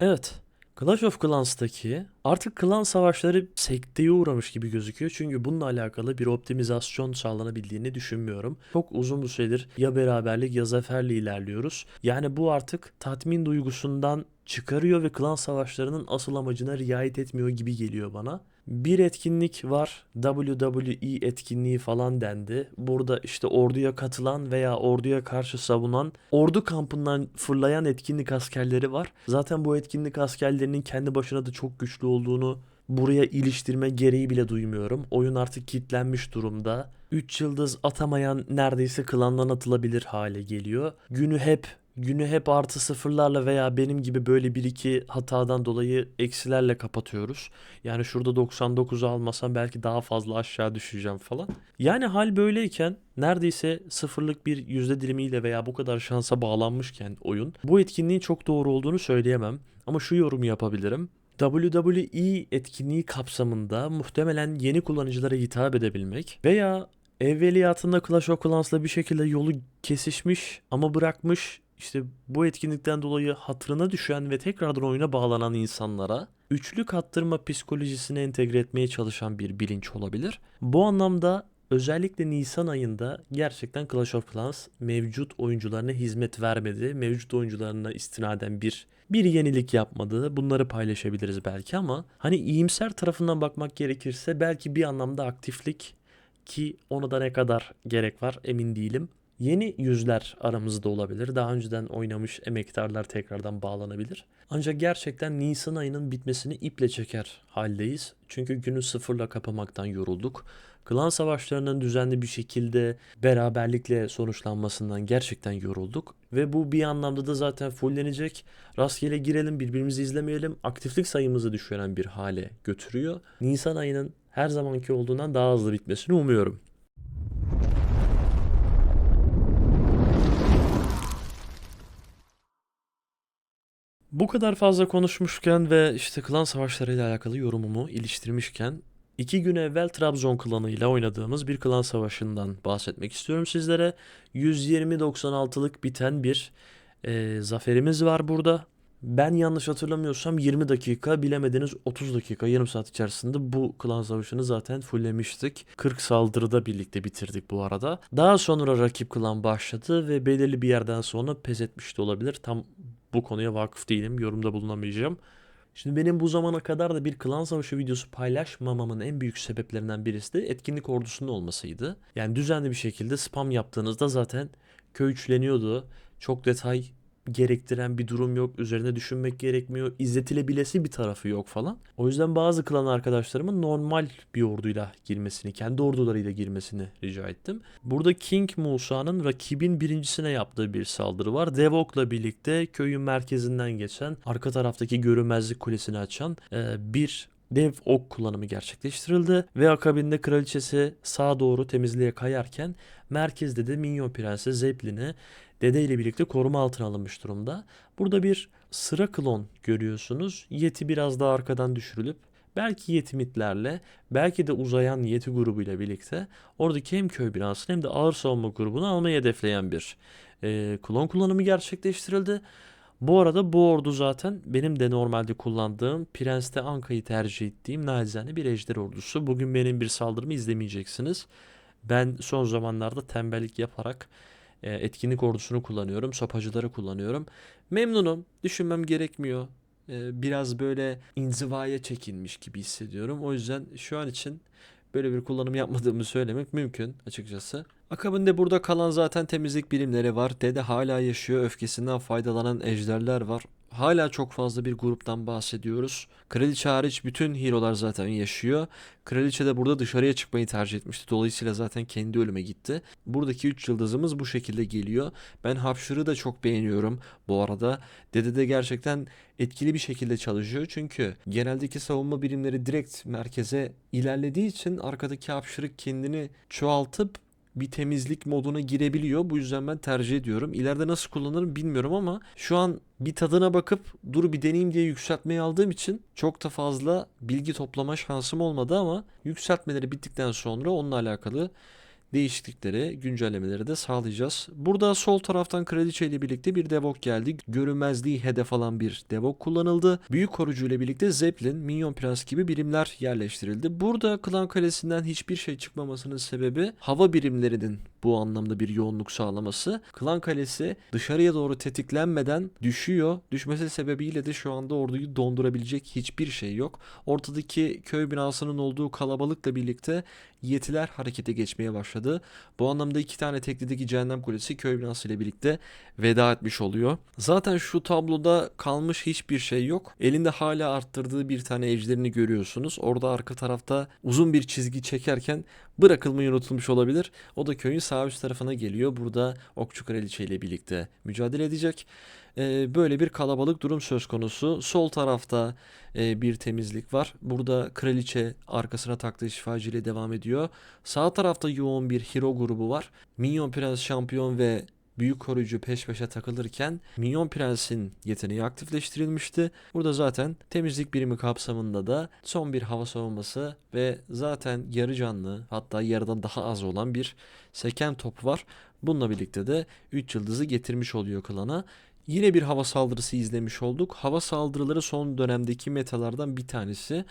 Evet. Clash of Clans'taki artık klan savaşları sekteye uğramış gibi gözüküyor. Çünkü bununla alakalı bir optimizasyon sağlanabildiğini düşünmüyorum. Çok uzun bir süredir ya beraberlik ya zaferle ilerliyoruz. Yani bu artık tatmin duygusundan çıkarıyor ve klan savaşlarının asıl amacına riayet etmiyor gibi geliyor bana. Bir etkinlik var. WWE etkinliği falan dendi. Burada işte orduya katılan veya orduya karşı savunan, ordu kampından fırlayan etkinlik askerleri var. Zaten bu etkinlik askerlerinin kendi başına da çok güçlü olduğunu buraya iliştirme gereği bile duymuyorum. Oyun artık kilitlenmiş durumda. 3 yıldız atamayan neredeyse klandan atılabilir hale geliyor. Günü hep günü hep artı sıfırlarla veya benim gibi böyle bir iki hatadan dolayı eksilerle kapatıyoruz. Yani şurada 99 almasam belki daha fazla aşağı düşeceğim falan. Yani hal böyleyken neredeyse sıfırlık bir yüzde dilimiyle veya bu kadar şansa bağlanmışken oyun bu etkinliğin çok doğru olduğunu söyleyemem. Ama şu yorumu yapabilirim. WWE etkinliği kapsamında muhtemelen yeni kullanıcılara hitap edebilmek veya evveliyatında Clash of Clans'la bir şekilde yolu kesişmiş ama bırakmış işte bu etkinlikten dolayı hatırına düşen ve tekrardan oyuna bağlanan insanlara üçlük attırma psikolojisine entegre etmeye çalışan bir bilinç olabilir. Bu anlamda özellikle Nisan ayında gerçekten Clash of Clans mevcut oyuncularına hizmet vermedi. Mevcut oyuncularına istinaden bir bir yenilik yapmadı. Bunları paylaşabiliriz belki ama hani iyimser tarafından bakmak gerekirse belki bir anlamda aktiflik ki ona da ne kadar gerek var emin değilim. Yeni yüzler aramızda olabilir. Daha önceden oynamış emektarlar tekrardan bağlanabilir. Ancak gerçekten Nisan ayının bitmesini iple çeker haldeyiz. Çünkü günü sıfırla kapamaktan yorulduk. Klan savaşlarının düzenli bir şekilde beraberlikle sonuçlanmasından gerçekten yorulduk. Ve bu bir anlamda da zaten fullenecek. Rastgele girelim, birbirimizi izlemeyelim. Aktiflik sayımızı düşüren bir hale götürüyor. Nisan ayının her zamanki olduğundan daha hızlı bitmesini umuyorum. Bu kadar fazla konuşmuşken ve işte klan savaşlarıyla alakalı yorumumu iliştirmişken iki gün evvel Trabzon klanıyla oynadığımız bir klan savaşından bahsetmek istiyorum sizlere. 120-96'lık biten bir e, zaferimiz var burada. Ben yanlış hatırlamıyorsam 20 dakika bilemediniz 30 dakika yarım saat içerisinde bu klan savaşını zaten fulllemiştik. 40 saldırıda birlikte bitirdik bu arada. Daha sonra rakip klan başladı ve belirli bir yerden sonra pes etmiş de olabilir. Tam bu konuya vakıf değilim. Yorumda bulunamayacağım. Şimdi benim bu zamana kadar da bir klan savaşı videosu paylaşmamamın en büyük sebeplerinden birisi de etkinlik ordusunun olmasıydı. Yani düzenli bir şekilde spam yaptığınızda zaten köy üçleniyordu. Çok detay gerektiren bir durum yok. Üzerine düşünmek gerekmiyor. İzletilebilesi bir tarafı yok falan. O yüzden bazı klan arkadaşlarımın normal bir orduyla girmesini, kendi ordularıyla girmesini rica ettim. Burada King Musa'nın rakibin birincisine yaptığı bir saldırı var. Devok'la birlikte köyün merkezinden geçen, arka taraftaki görünmezlik kulesini açan e, bir dev ok kullanımı gerçekleştirildi ve akabinde kraliçesi sağa doğru temizliğe kayarken merkezde de Minyon Prensi Zeppelin'i dede ile birlikte koruma altına alınmış durumda. Burada bir sıra klon görüyorsunuz. Yeti biraz daha arkadan düşürülüp belki yetimitlerle belki de uzayan yeti grubuyla birlikte oradaki hem köy binasını hem de ağır savunma grubunu almayı hedefleyen bir e, klon kullanımı gerçekleştirildi. Bu arada bu ordu zaten benim de normalde kullandığım Prens'te Anka'yı tercih ettiğim nacizane bir ejder ordusu. Bugün benim bir saldırımı izlemeyeceksiniz. Ben son zamanlarda tembellik yaparak e, etkinlik ordusunu kullanıyorum. Sopacıları kullanıyorum. Memnunum. Düşünmem gerekmiyor. E, biraz böyle inzivaya çekilmiş gibi hissediyorum. O yüzden şu an için böyle bir kullanım yapmadığımı söylemek mümkün açıkçası. Akabinde burada kalan zaten temizlik birimleri var. Dede hala yaşıyor. Öfkesinden faydalanan ejderler var. Hala çok fazla bir gruptan bahsediyoruz. Kraliçe hariç bütün hero'lar zaten yaşıyor. Kraliçe de burada dışarıya çıkmayı tercih etmişti. Dolayısıyla zaten kendi ölüme gitti. Buradaki 3 yıldızımız bu şekilde geliyor. Ben Hapşır'ı da çok beğeniyorum bu arada. Dede de gerçekten etkili bir şekilde çalışıyor. Çünkü geneldeki savunma birimleri direkt merkeze ilerlediği için arkadaki Hapşır'ı kendini çoğaltıp bir temizlik moduna girebiliyor. Bu yüzden ben tercih ediyorum. İleride nasıl kullanırım bilmiyorum ama şu an bir tadına bakıp dur bir deneyeyim diye yükseltmeyi aldığım için çok da fazla bilgi toplama şansım olmadı ama yükseltmeleri bittikten sonra onunla alakalı değişiklikleri, güncellemeleri de sağlayacağız. Burada sol taraftan kraliçe ile birlikte bir devok geldi. Görünmezliği hedef alan bir devok kullanıldı. Büyük korucu ile birlikte Zeppelin, Minyon Prens gibi birimler yerleştirildi. Burada Klan Kalesi'nden hiçbir şey çıkmamasının sebebi hava birimlerinin bu anlamda bir yoğunluk sağlaması. Klan Kalesi dışarıya doğru tetiklenmeden düşüyor. Düşmesi sebebiyle de şu anda orduyu dondurabilecek hiçbir şey yok. Ortadaki köy binasının olduğu kalabalıkla birlikte yetiler harekete geçmeye başladı. Bu anlamda iki tane teklideki cehennem kulesi köy binası ile birlikte veda etmiş oluyor. Zaten şu tabloda kalmış hiçbir şey yok. Elinde hala arttırdığı bir tane ejderini görüyorsunuz. Orada arka tarafta uzun bir çizgi çekerken bırakılmayı unutulmuş olabilir. O da köyün sağ üst tarafına geliyor. Burada Okçu Kraliçe ile birlikte mücadele edecek. Ee, böyle bir kalabalık durum söz konusu. Sol tarafta e, bir temizlik var. Burada kraliçe arkasına taktığı şifacı ile devam ediyor. Sağ tarafta yoğun bir hero grubu var. Minyon Prens şampiyon ve Büyük koruyucu peş peşe takılırken Minyon Prens'in yeteneği aktifleştirilmişti. Burada zaten temizlik birimi kapsamında da son bir hava savunması ve zaten yarı canlı hatta yarıdan daha az olan bir seken top var. Bununla birlikte de 3 yıldızı getirmiş oluyor klana. Yine bir hava saldırısı izlemiş olduk. Hava saldırıları son dönemdeki metalardan bir tanesi.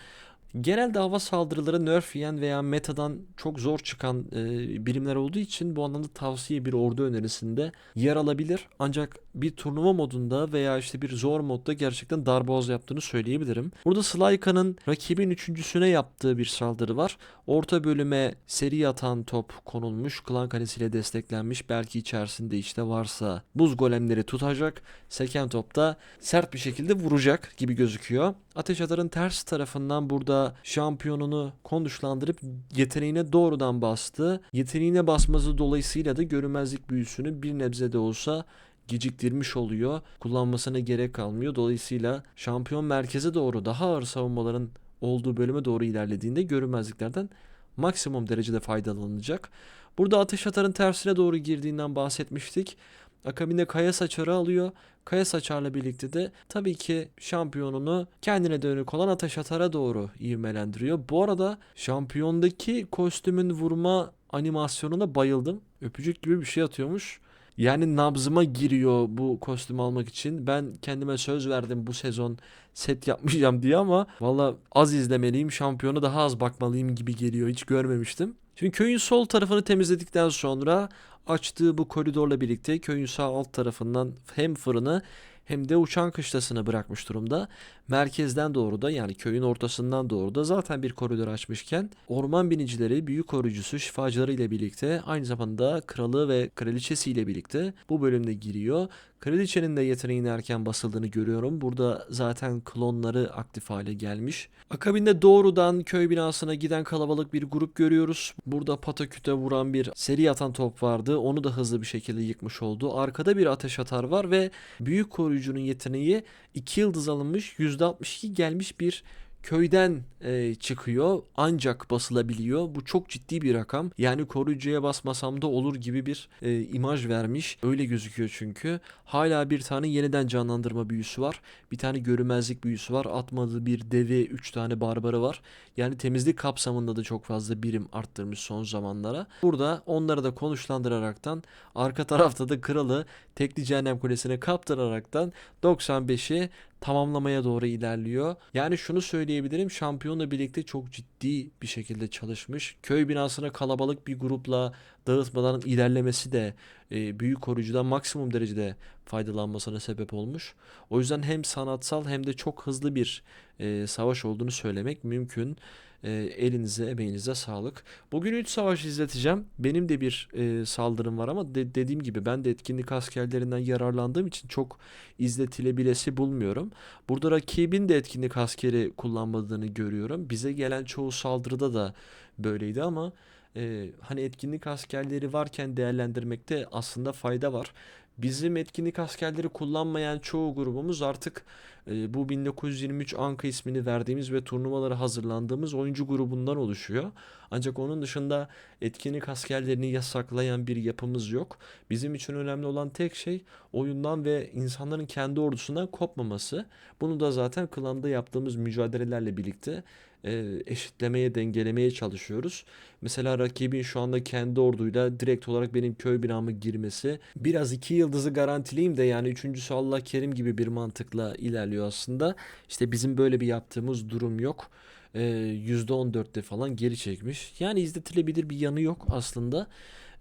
Genelde hava saldırıları nerf yiyen veya metadan çok zor çıkan e, birimler olduğu için bu anlamda tavsiye bir ordu önerisinde yer alabilir. Ancak bir turnuva modunda veya işte bir zor modda gerçekten darboğaz yaptığını söyleyebilirim. Burada Slayka'nın rakibin üçüncüsüne yaptığı bir saldırı var. Orta bölüme seri atan top konulmuş. Klan kalesiyle desteklenmiş. Belki içerisinde işte varsa buz golemleri tutacak. Seken topta sert bir şekilde vuracak gibi gözüküyor. Ateş Atar'ın ters tarafından burada şampiyonunu konduşlandırıp yeteneğine doğrudan bastı. Yeteneğine basması dolayısıyla da görünmezlik büyüsünü bir nebze de olsa geciktirmiş oluyor. Kullanmasına gerek kalmıyor. Dolayısıyla şampiyon merkeze doğru daha ağır savunmaların olduğu bölüme doğru ilerlediğinde görünmezliklerden maksimum derecede faydalanacak. Burada ateş atarın tersine doğru girdiğinden bahsetmiştik. Akabinde kaya saçarı alıyor. Kaya saçarla birlikte de tabii ki şampiyonunu kendine dönük olan ateş atara doğru ivmelendiriyor. Bu arada şampiyondaki kostümün vurma animasyonuna bayıldım. Öpücük gibi bir şey atıyormuş. Yani nabzıma giriyor bu kostümü almak için. Ben kendime söz verdim bu sezon set yapmayacağım diye ama valla az izlemeliyim. Şampiyonu daha az bakmalıyım gibi geliyor. Hiç görmemiştim. Şimdi köyün sol tarafını temizledikten sonra açtığı bu koridorla birlikte köyün sağ alt tarafından hem fırını hem de uçan kışlasını bırakmış durumda. Merkezden doğru da yani köyün ortasından doğru da zaten bir koridor açmışken orman binicileri, büyük koruyucusu, şifacıları ile birlikte aynı zamanda kralı ve kraliçesi ile birlikte bu bölümde giriyor. Kraliçenin de yeteneğinin erken basıldığını görüyorum. Burada zaten klonları aktif hale gelmiş. Akabinde doğrudan köy binasına giden kalabalık bir grup görüyoruz. Burada pataküte vuran bir seri atan top vardı. Onu da hızlı bir şekilde yıkmış oldu. Arkada bir ateş atar var ve büyük koruyucunun yeteneği 2 yıldız alınmış %62 gelmiş bir köyden e, çıkıyor ancak basılabiliyor. Bu çok ciddi bir rakam. Yani koruyucuya basmasam da olur gibi bir e, imaj vermiş. Öyle gözüküyor çünkü. Hala bir tane yeniden canlandırma büyüsü var. Bir tane görünmezlik büyüsü var. Atmadığı bir devi, 3 tane barbarı var. Yani temizlik kapsamında da çok fazla birim arttırmış son zamanlara. Burada onları da konuşlandıraraktan arka tarafta da kralı tekli cehennem kulesine kaptıraraktan 95'i tamamlamaya doğru ilerliyor. Yani şunu söyleyebilirim şampiyonla birlikte çok ciddi bir şekilde çalışmış. Köy binasına kalabalık bir grupla dağıtmadan ilerlemesi de e, büyük koruyucudan maksimum derecede faydalanmasına sebep olmuş. O yüzden hem sanatsal hem de çok hızlı bir e, savaş olduğunu söylemek mümkün. E, elinize, emeğinize sağlık. Bugün 3 savaş izleteceğim. Benim de bir e, saldırım var ama de, dediğim gibi ben de etkinlik askerlerinden yararlandığım için çok izletilebilesi bulmuyorum. Burada rakibin de etkinlik askeri kullanmadığını görüyorum. Bize gelen çoğu saldırıda da böyleydi ama e, hani etkinlik askerleri varken değerlendirmekte aslında fayda var. Bizim etkinlik askerleri kullanmayan çoğu grubumuz artık E, bu 1923 Anka ismini verdiğimiz ve turnuvalara hazırlandığımız oyuncu grubundan oluşuyor. Ancak onun dışında etkinlik askerlerini yasaklayan bir yapımız yok. Bizim için önemli olan tek şey oyundan ve insanların kendi ordusundan kopmaması. Bunu da zaten klanda yaptığımız mücadelelerle birlikte e, eşitlemeye, dengelemeye çalışıyoruz. Mesela rakibin şu anda kendi orduyla direkt olarak benim köy binamı girmesi biraz iki yıldızı garantileyim de yani üçüncüsü Allah Kerim gibi bir mantıkla ilerliyor aslında. İşte bizim böyle bir yaptığımız durum yok. Ee, %14'te falan geri çekmiş. Yani izletilebilir bir yanı yok aslında.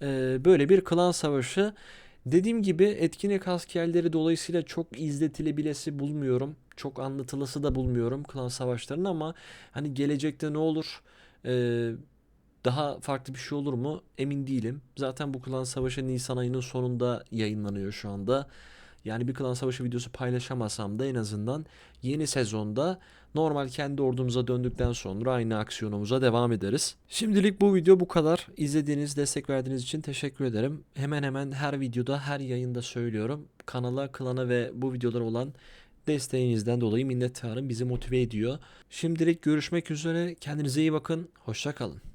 Ee, böyle bir klan savaşı. Dediğim gibi etkinlik askerleri dolayısıyla çok izletilebilesi bulmuyorum. Çok anlatılısı da bulmuyorum klan savaşlarının ama hani gelecekte ne olur? Ee, daha farklı bir şey olur mu? Emin değilim. Zaten bu klan savaşı Nisan ayının sonunda yayınlanıyor şu anda. Yani bir klan savaşı videosu paylaşamasam da en azından yeni sezonda normal kendi ordumuza döndükten sonra aynı aksiyonumuza devam ederiz. Şimdilik bu video bu kadar. İzlediğiniz, destek verdiğiniz için teşekkür ederim. Hemen hemen her videoda, her yayında söylüyorum. Kanala, klana ve bu videolara olan desteğinizden dolayı minnettarım. Bizi motive ediyor. Şimdilik görüşmek üzere. Kendinize iyi bakın. Hoşça kalın.